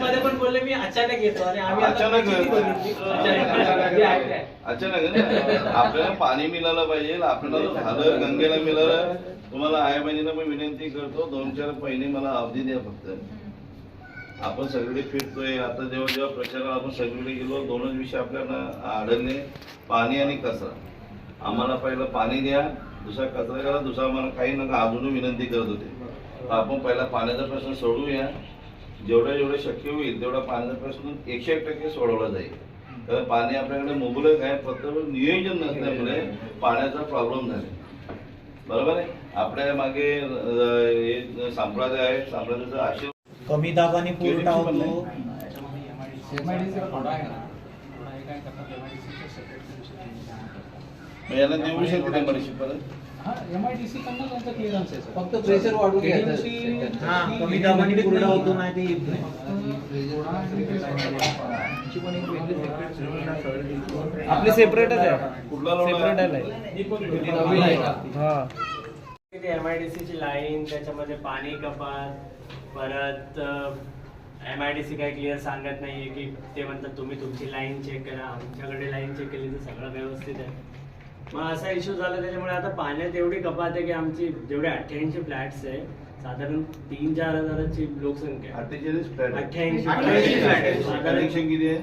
मध्ये पण बोलले मी अचानक येतो आणि आम्ही अचानक? अचानक. आपल्याला पाणी मिळालं पाहिजे आपल्याला झालं गंगेला मिळालं. तुम्हाला आय बहिणीला मी विनंती करतो दोन चार महिने मला अवधी द्या फक्त. आपण सगळे फिरतोय. आता जेव्हा जेव्हा प्रचाराला आपण सगळीकडे गेलो दोनच विषय आपल्याला आढळले. पाणी आणि कचरा. आम्हाला पहिलं पाणी द्या दुसरा कचरा करा दुसरा आम्हाला काही नका. अजून विनंती करत होते. आपण पहिला पाण्याचा प्रश्न सोडवूया जेवढं जेवढं शक्य होईल तेवढा पाण्याचा प्रश्न एकशे एक टक्के सोडवला जाईल. कारण पाणी आपल्याकडे मुबलक आहे फक्त नियोजन नसल्यामुळे पाण्याचा प्रॉब्लेम झाले बरोबर आहे? आपल्या मागे हे संप्रदाय आहे संप्रदायाचा आशीर्वाद. कमी दाबाने पुरवठा होतो. मग यांना देऊ शकते मेंबरशिप परत? एमआयडीसी कडनं त्यांचं क्लिअरन्स आहे सर. फक्त प्रेशर वाढून घ्यायचं. KDMC हा कमी दाबाने पुरवठा होतो नाही ते येत नाही. आपली सेपरेटच आहे. कुठला लोड आहे? नवीन आहे. का? तिथे एमआयडीसी ची लाईन त्याच्यामध्ये पाणी कपात परत एम आय डी सी काही क्लिअर सांगत नाहीये की ते म्हणतात तुम्ही तुमची लाईन चेक करा. आमच्याकडे लाईन चेक केली तर सगळं व्यवस्थित आहे. मग असा इश्यू झाला त्याच्यामुळे आता पाण्यात एवढी कपात आहे की आमची जेवढे अठ्ठ्याऐंशी फ्लॅट्स आहे साधारण तीन चार हजाराची लोकसंख्या. अठ्ठेचाळीस फ्लॅट. अठ्ठ्याऐंशी flat आहे. कनेक्शन किती आहे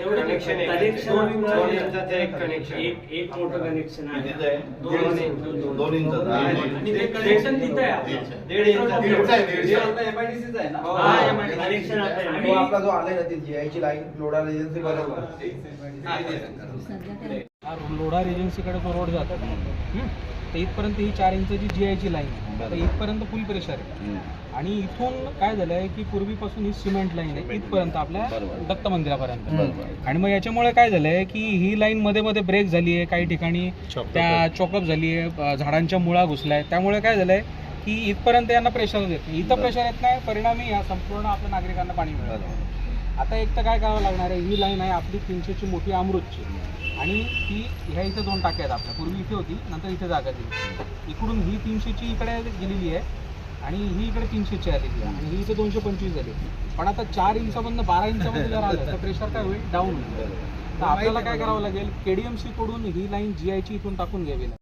एवढं Connection एक. कनेक्शन दोन इंच- दोन इंचाचं एक connection. एक एक मोठं कनेक्शन आहे कितीच आहे दोन इंच. दोन इंचाचं. आणि ते कनेक्शन तिथं आहे दीड आहे. आपलं MIDC चं आहे ना? हा, MIDC. कनेक्शन आपलं आहे. तो आपला जो आलाय ना ती जीआयची लाईन लोडार एजन्सी बरोबर हा लोढार एजन्सीकडे जो रोड जातो हं? तर इथपर्यंत ही चार इंचाची जी आयची लाईन आहे. तर इथपर्यंत फुल प्रेशर आहे. आणि इथून काय झालंय की पूर्वीपासून ही सिमेंट लाईन आहे. इथपर्यंत आपल्या. दत्त मंदिरापर्यंत. आणि मग याच्यामुळे काय झालंय की ही लाईन मध्ये मध्ये ब्रेक झाली आहे काही ठिकाणी. त्या चॉकअप झाली आहे झाडांच्या मुळा घुसलाय. त्यामुळे काय झालंय की इथपर्यंत यांना प्रेशर येत नाही. इथं प्रेशर येत नाही. परिणामी या संपूर्ण आपल्या नागरिकांना पाणी मिळत नाही. आता एक तर काय करावं लागणार आहे? ही लाईन आहे आपली तीनशेची मोठी अमृतची. आणि ती ह्या इथे दोन टाक्या आहेत आपल्या. पूर्वी इथे होती नंतर इथे जागा दिली. इकडून ही तीनशेची इकडे गेलेली आहे आणि ही इकडे तीनशेची आलेली आहे. आणि ही इथे दोनशे पंचवीस झाली पण आता चार इंचामधनं बारा इंचामध्ये जर आलं तर प्रेशर काय होईल? डाऊन होईल. तर आपल्याला काय करावं लागेल? केडीएमसी कडून ही लाईन जी आयची इथून टाकून घ्यावी लागेल.